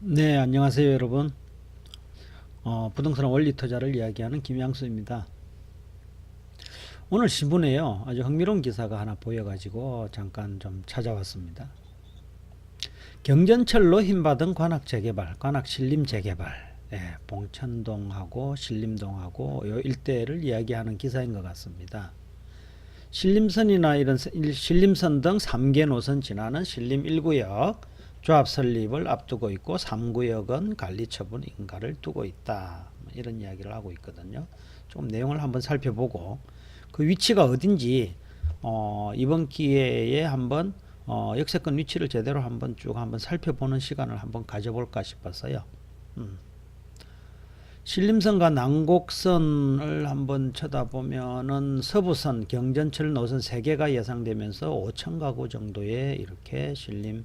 네, 안녕하세요, 여러분. 어, 부동산 원리 투자를 이야기하는 김양수입니다. 오늘 신문에요, 아주 흥미로운 기사가 하나 보여가지고 잠깐 좀 찾아왔습니다. 경전철로 힘받은 관악 재개발, 관악 신림 재개발, 예, 봉천동하고 신림동하고 요 일대를 이야기하는 기사인 것 같습니다. 신림선이나 이런 신림선 등 3개 노선 지나는 신림 1구역 조합 설립을 앞두고 있고 3구역은 관리 처분 인가를 두고 있다. 뭐 이런 이야기를 하고 있거든요. 좀 내용을 한번 살펴보고 그 위치가 어딘지 어, 이번 기회에 한번 어, 역세권 위치를 제대로 한번 쭉 한번 살펴보는 시간을 한번 가져볼까 싶어서요. 음. 신림선과 난곡선을 한번 쳐다보면은 서부선, 경전철 노선 세 개가 예상되면서 5천 가구 정도의 이렇게 신림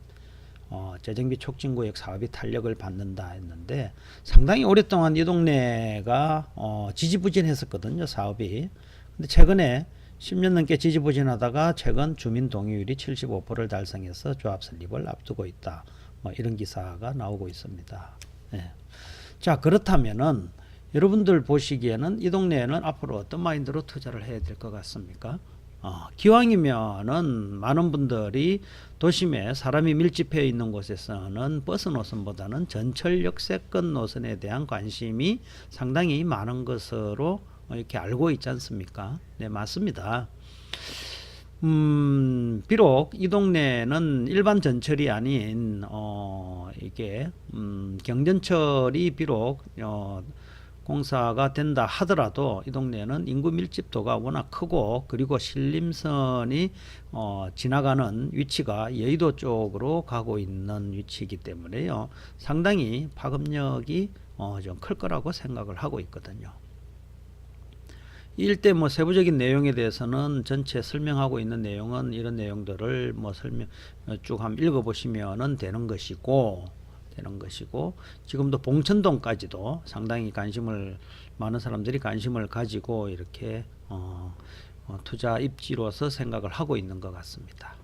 어, 재정비 촉진 구역 사업이 탄력을 받는다 했는데 상당히 오랫동안 이 동네가 어, 지지부진했었거든요 사업이. 근데 최근에 10년 넘게 지지부진하다가 최근 주민 동의율이 75%를 달성해서 조합 설립을 앞두고 있다. 뭐 이런 기사가 나오고 있습니다. 예. 자 그렇다면은 여러분들 보시기에는 이 동네에는 앞으로 어떤 마인드로 투자를 해야 될 것 같습니까? 어, 기왕이면은 많은 분들이 도심에 사람이 밀집해 있는 곳에서는 버스 노선보다는 전철 역세권 노선에 대한 관심이 상당히 많은 것으로 이렇게 알고 있지 않습니까? 네, 맞습니다. 음, 비록 이 동네는 일반 전철이 아닌 어, 이게 음, 경전철이 비록 어, 공사가 된다 하더라도 이 동네는 인구 밀집도가 워낙 크고 그리고 신림선이 어, 지나가는 위치가 여의도 쪽으로 가고 있는 위치이기 때문에요. 상당히 파급력이 어, 좀 클 거라고 생각을 하고 있거든요. 일대 뭐 세부적인 내용에 대해서는 전체 설명하고 있는 내용은 이런 내용들을 뭐 설명 어, 쭉 한번 읽어보시면은 되는 것이고 되는 것이고 지금도 봉천동까지도 상당히 관심을 많은 사람들이 관심을 가지고 이렇게 어, 어, 투자 입지로서 생각을 하고 있는 것 같습니다.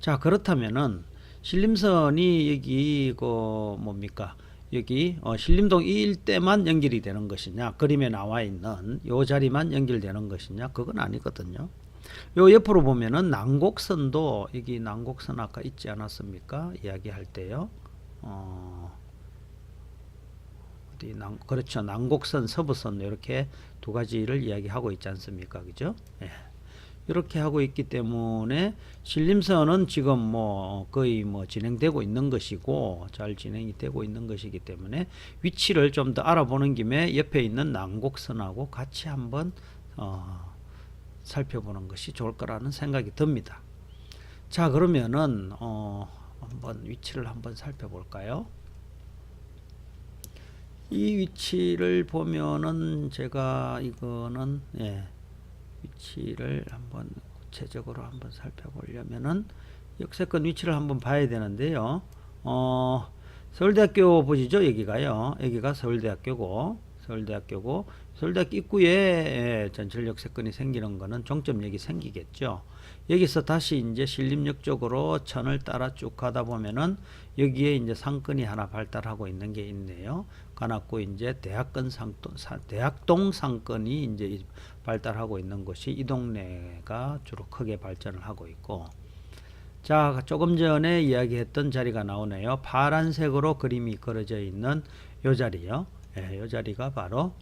자 그렇다면은 신림선이 여기 그 뭡니까 여기 어, 신림동 이 일대만 연결이 되는 것이냐 그림에 나와 있는 요 자리만 연결되는 것이냐 그건 아니거든요. 요 옆으로 보면은 난곡선도 여기 난곡선 아까 있지 않았습니까? 이야기할 때요. 어, 어디 난 그렇죠. 난곡선, 서부선 이렇게 두 가지를 이야기하고 있지 않습니까? 그죠? 예. 이렇게 하고 있기 때문에 신림선은 지금 뭐 거의 뭐 진행되고 있는 것이고 잘 진행이 되고 있는 것이기 때문에 위치를 좀 더 알아보는 김에 옆에 있는 난곡선하고 같이 한번 어, 살펴보는 것이 좋을 거라는 생각이 듭니다. 자 그러면은 어, 한번 위치를 한번 살펴볼까요? 이 위치를 보면은 제가 이거는 예, 위치를 한번 구체적으로 한번 살펴보려면은 역세권 위치를 한번 봐야 되는데요. 어, 서울대학교 보시죠. 여기가요. 여기가 서울대학교고 서울대학교고 서울대학교 입구에 예, 전철 역 세권이 생기는 거는 종점역이 생기겠죠. 여기서 다시 이제 신림역 쪽으로 천을 따라 쭉 가다 보면은 여기에 이제 상권이 하나 발달하고 있는 게 있네요. 관악구 이제 대학권 상권, 사- 대학동 상권이 이제 발달하고 있는 곳이 이 동네가 주로 크게 발전을 하고 있고 자 조금 전에 이야기했던 자리가 나오네요. 파란색으로 그림이 그려져 있는 요 자리요. 예, 요 자리가 바로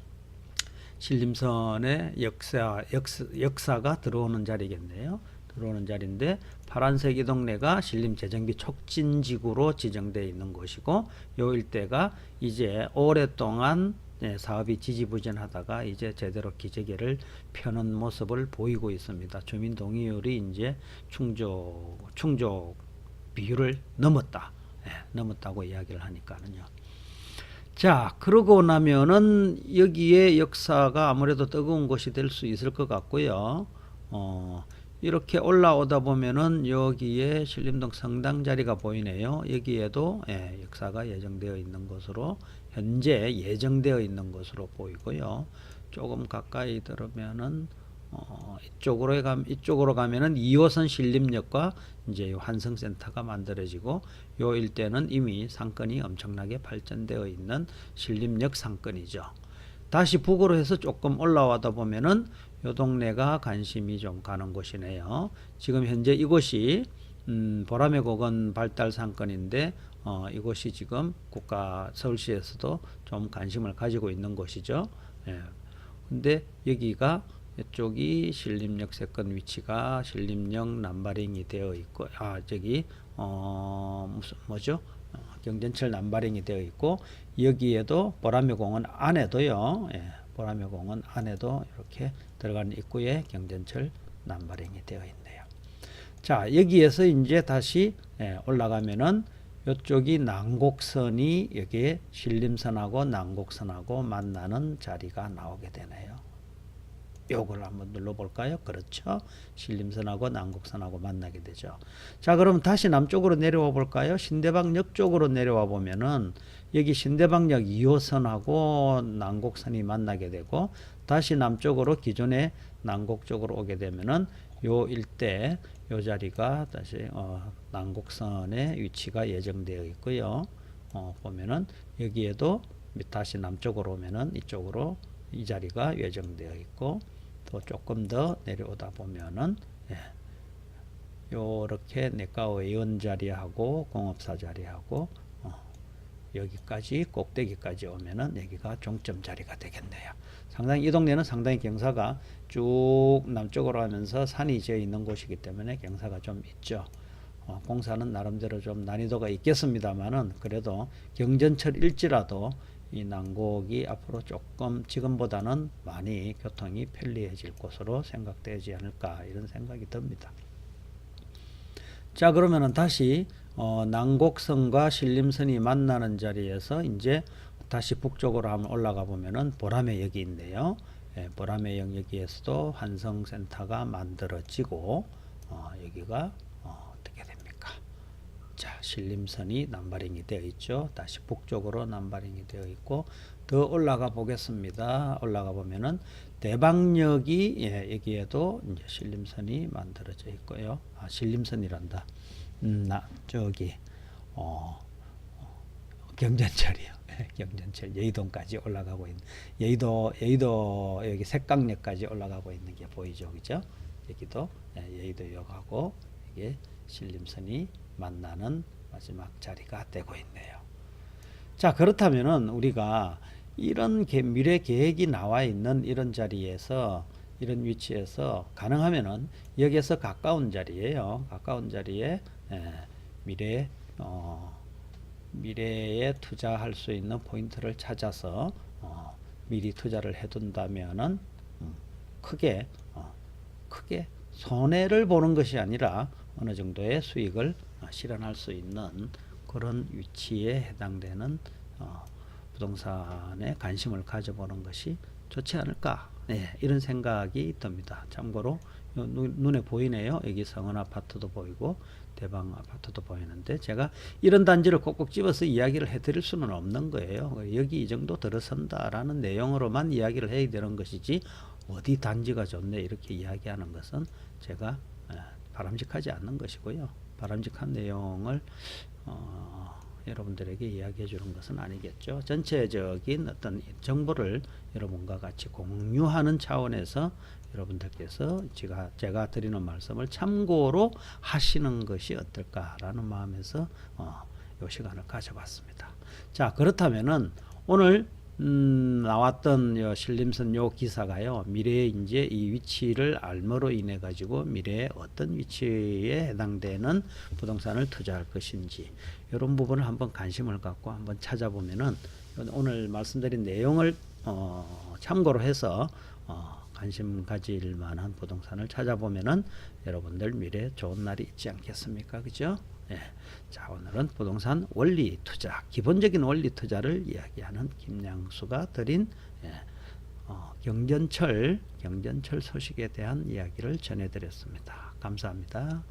신림선의 역사, 역사 역사 가 들어오는 자리겠네요. 들어오는 자리인데 파란색 이 동네가 신림 재정비 촉진지구로 지정되어 있는 곳이고 요 일대가 이제 오랫동안 예, 사업이 지지부진하다가 이제 제대로 기저귀를 펴는 모습을 보이고 있습니다. 주민 동의율이 이제 충족 충족 비율을 넘었다. 예, 넘었다고 이야기를 하니까는요. 자, 그러고 나면은 여기에 역사가 아무래도 뜨거운 곳이 될 수 있을 것 같고요. 어, 이렇게 올라오다 보면은 여기에 신림동 성당 자리가 보이네요. 여기에도 예, 역사가 예정되어 있는 것으로 현재 예정되어 있는 것으로 보이고요. 조금 가까이 들으면은 어, 이쪽으로 가 이쪽으로 가면은 2호선 신림역과 이제 요 환승센터가 만들어지고 요 일대는 이미 상권이 엄청나게 발전되어 있는 신림역 상권이죠. 다시 북으로 해서 조금 올라와다 보면은 요 동네가 관심이 좀 가는 곳이네요. 지금 현재 이곳이 음, 보람의 고건 발달 상권인데 어, 이곳이 지금 국가 서울시에서도 좀 관심을 가지고 있는 곳이죠. 예. 근데 여기가 이쪽이 신림역 세권 위치가 신림역 남바링이 되어 있고 아 저기 어 무슨 뭐죠 어, 경전철 남바링이 되어 있고 여기에도 보라매 공원 안에도요 예, 보라매 공원 안에도 이렇게 들어가는 입구에 경전철 남바링이 되어 있네요. 자 여기에서 이제 다시 예, 올라가면은 이쪽이 난곡선이 여기에 신림선하고 난곡선하고 만나는 자리가 나오게 되네요. 요걸 한번 눌러볼까요? 그렇죠. 신림선하고 난곡선하고 만나게 되죠. 자, 그럼 다시 남쪽으로 내려와 볼까요? 신대방역 쪽으로 내려와 보면은 여기 신대방역 2호선하고 난곡선이 만나게 되고 다시 남쪽으로 기존의 난곡 쪽으로 오게 되면은 요 일대 요 자리가 다시 어, 난곡선의 위치가 예정되어 있고요. 어, 보면은 여기에도 다시 남쪽으로 오면은 이쪽으로 이 자리가 예정되어 있고 또 조금 더 내려오다 보면은 예, 요렇게 내과 의원 자리하고 공업사 자리하고 어, 여기까지 꼭대기까지 오면은 여기가 종점 자리가 되겠네요. 상당히 이 동네는 상당히 경사가 쭉 남쪽으로 하면서 산이 지어 있는 곳이기 때문에 경사가 좀 있죠. 어, 공사는 나름대로 좀 난이도가 있겠습니다만은 그래도 경전철 일지라도 이 난곡이 앞으로 조금 지금보다는 많이 교통이 편리해질 곳으로 생각되지 않을까 이런 생각이 듭니다. 자 그러면은 다시 어, 난곡선과 신림선이 만나는 자리에서 이제 다시 북쪽으로 한번 올라가 보면은 보라매 역인데요. 예, 보라매 역 여기에서도 환성센터가 만들어지고 어, 여기가? 자 신림선이 남바링이 되어 있죠. 다시 북쪽으로 남바링이 되어 있고 더 올라가 보겠습니다. 올라가 보면은 대방역이 예, 여기에도 이제 신림선이 만들어져 있고요. 아 신림선이란다. 음, 나 저기 어, 어, 경전철이요. 예, 경전철 여의도까지 올라가고 있는 여의도 여의도 여기 색강역까지 올라가고 있는 게 보이죠, 그죠? 여기도 예, 여의도역하고 이게 신림선이 만나는 마지막 자리가 되고 있네요. 자 그렇다면은 우리가 이런 계- 미래 계획이 나와 있는 이런 자리에서 이런 위치에서 가능하면은 여기에서 가까운 자리에요. 가까운 자리에 예, 미래 어, 미래에 투자할 수 있는 포인트를 찾아서 어, 미리 투자를 해둔다면은 음, 크게 어, 크게 손해를 보는 것이 아니라 어느 정도의 수익을 어, 실현할 수 있는 그런 위치에 해당되는 어, 부동산에 관심을 가져보는 것이 좋지 않을까 네, 이런 생각이 듭니다. 참고로 눈에 보이네요. 여기 성원 아파트도 보이고 대방 아파트도 보이는데 제가 이런 단지를 꼭꼭 집어서 이야기를 해드릴 수는 없는 거예요. 여기 이 정도 들어선다라는 내용으로만 이야기를 해야 되는 것이지 어디 단지가 좋네 이렇게 이야기하는 것은 제가 에, 바람직하지 않는 것이고요. 바람직한 내용을 어, 여러분들에게 이야기해 주는 것은 아니겠죠. 전체적인 어떤 정보를 여러분과 같이 공유하는 차원에서 여러분들께서 제가, 제가 드리는 말씀을 참고로 하시는 것이 어떨까라는 마음에서 어, 이 시간을 가져봤습니다. 자 그렇다면은 오늘 음, 나왔던 요 신림선 요 기사가요 미래에 이제 이 위치를 알므로 인해 가지고 미래에 어떤 위치에 해당되는 부동산을 투자할 것인지 이런 부분을 한번 관심을 갖고 한번 찾아보면은 오늘 말씀드린 내용을 어, 참고로 해서 어, 관심 가질 만한 부동산을 찾아보면은 여러분들 미래에 좋은 날이 있지 않겠습니까? 그죠? 예. 자, 오늘은 부동산 원리 투자, 기본적인 원리 투자를 이야기하는 김양수가 드린 예, 어, 경전철, 경전철 소식에 대한 이야기를 전해드렸습니다. 감사합니다.